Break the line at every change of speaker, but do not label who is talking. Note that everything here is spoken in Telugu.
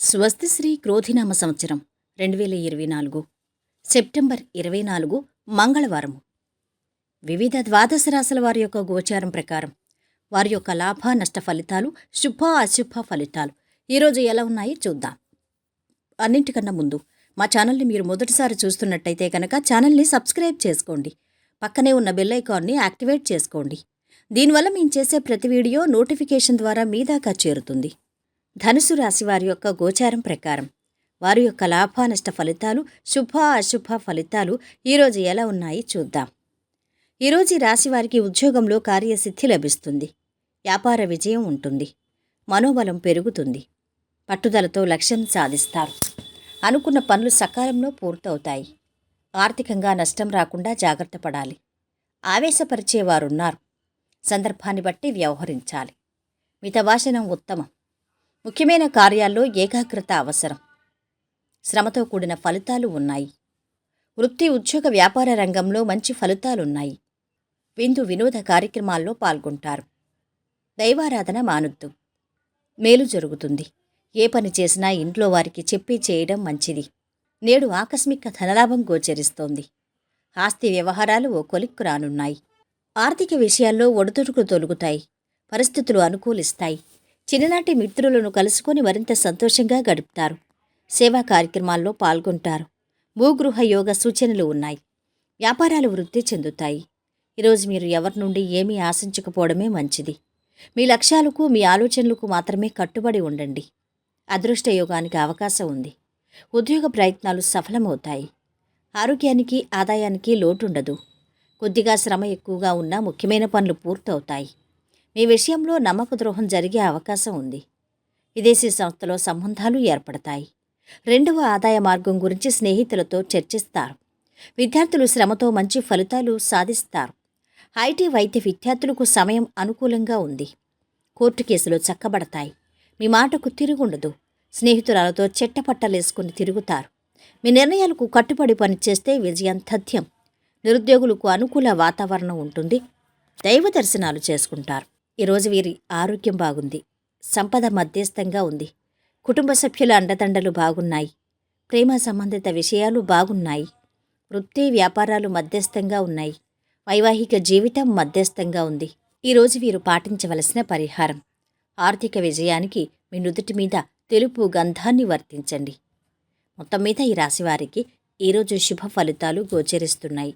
స్వస్తిశ్రీ క్రోధినామ సంవత్సరం రెండు వేల ఇరవై నాలుగు. సెప్టెంబర్ ఇరవై నాలుగు మంగళవారము. వివిధ ద్వాదశ రాశుల వారి యొక్క గోచారం ప్రకారం వారి యొక్క లాభ నష్ట ఫలితాలు శుభ అశుభ ఫలితాలు ఈరోజు ఎలా ఉన్నాయో చూద్దాం. అన్నింటికన్నా ముందు మా ఛానల్ని మీరు మొదటిసారి చూస్తున్నట్టయితే కనుక ఛానల్ని సబ్స్క్రైబ్ చేసుకోండి. పక్కనే ఉన్న బెల్ ఐకాన్ని యాక్టివేట్ చేసుకోండి. దీనివల్ల మేము చేసే ప్రతి వీడియో నోటిఫికేషన్ ద్వారా మీ దాకా చేరుతుంది. ధనుసు రాశి వారి యొక్క గోచారం ప్రకారం వారి యొక్క లాభ నష్ట ఫలితాలు శుభ అశుభ ఫలితాలు ఈరోజు ఎలా ఉన్నాయి చూద్దాం. ఈరోజు రాశి వారికి ఉద్యోగంలో కార్యసిద్ధి లభిస్తుంది. వ్యాపార విజయం ఉంటుంది. మనోబలం పెరుగుతుంది. పట్టుదలతో లక్ష్యం సాధిస్తారు. అనుకున్న పనులు సకాలంలో పూర్తవుతాయి. ఆర్థికంగా నష్టం రాకుండా జాగ్రత్త పడాలి. ఆవేశపరిచేవారున్నారు. సందర్భాన్ని బట్టి వ్యవహరించాలి. మితభాషణం ఉత్తమం. ముఖ్యమైన కార్యాల్లో ఏకాగ్రత అవసరం. శ్రమతో కూడిన ఫలితాలు ఉన్నాయి. వృత్తి ఉద్యోగ వ్యాపార రంగంలో మంచి ఫలితాలున్నాయి. విందు వినోద కార్యక్రమాల్లో పాల్గొంటారు. దైవారాధన మానొద్దు. మేలు జరుగుతుంది. ఏ పని చేసినా ఇంట్లో వారికి చెప్పి చేయడం మంచిది. నేడు ఆకస్మిక ధనలాభం గోచరిస్తోంది. ఆస్తి వ్యవహారాలు ఓ కొలిక్కు రానున్నాయి. ఆర్థిక విషయాల్లో ఒడిదుడుకు తొలుగుతాయి. పరిస్థితులు అనుకూలిస్తాయి. చిన్ననాటి మిత్రులను కలుసుకొని మరింత సంతోషంగా గడుపుతారు. సేవా కార్యక్రమాల్లో పాల్గొంటారు. భూగృహ యోగ సూచనలు ఉన్నాయి. వ్యాపారాలు వృద్ధి చెందుతాయి. ఈరోజు మీరు ఎవరి నుండి ఏమీ ఆశించకపోవడమే మంచిది. మీ లక్ష్యాలకు మీ ఆలోచనలకు మాత్రమే కట్టుబడి ఉండండి. అదృష్ట యోగానికి అవకాశం ఉంది. ఉద్యోగ ప్రయత్నాలు సఫలమవుతాయి. ఆరోగ్యానికి ఆదాయానికి లోటుండదు. కొద్దిగా శ్రమ ఎక్కువగా ఉన్నా ముఖ్యమైన పనులు పూర్తవుతాయి. మీ విషయంలో నమ్మక ద్రోహం జరిగే అవకాశం ఉంది. విదేశీ సంస్థలో సంబంధాలు ఏర్పడతాయి. రెండవ ఆదాయ మార్గం గురించి స్నేహితులతో చర్చిస్తారు. విద్యార్థులు శ్రమతో మంచి ఫలితాలు సాధిస్తారు. ఐటీ వైద్య విద్యార్థులకు సమయం అనుకూలంగా ఉంది. కోర్టు కేసులు చక్కబడతాయి. మీ మాటకు తిరుగుండదు. స్నేహితురాలతో చెట్టపట్టలేసుకుని తిరుగుతారు. మీ నిర్ణయాలకు కట్టుబడి పనిచేస్తే విజయం తథ్యం. నిరుద్యోగులకు అనుకూల వాతావరణం ఉంటుంది. దైవ దర్శనాలు చేసుకుంటారు. ఈరోజు వీరి ఆరోగ్యం బాగుంది. సంపద మధ్యస్థంగా ఉంది. కుటుంబ సభ్యుల అండదండలు బాగున్నాయి. ప్రేమ సంబంధిత విషయాలు బాగున్నాయి. వృత్తి వ్యాపారాలు మధ్యస్థంగా ఉన్నాయి. వైవాహిక జీవితం మధ్యస్థంగా ఉంది. ఈరోజు వీరు పాటించవలసిన పరిహారం. ఆర్థిక విజయానికి మీ నుదుటి మీద తెలుపు గంధాన్ని వర్తించండి. మొత్తం మీద ఈ రాశివారికి ఈరోజు శుభ ఫలితాలు గోచరిస్తున్నాయి.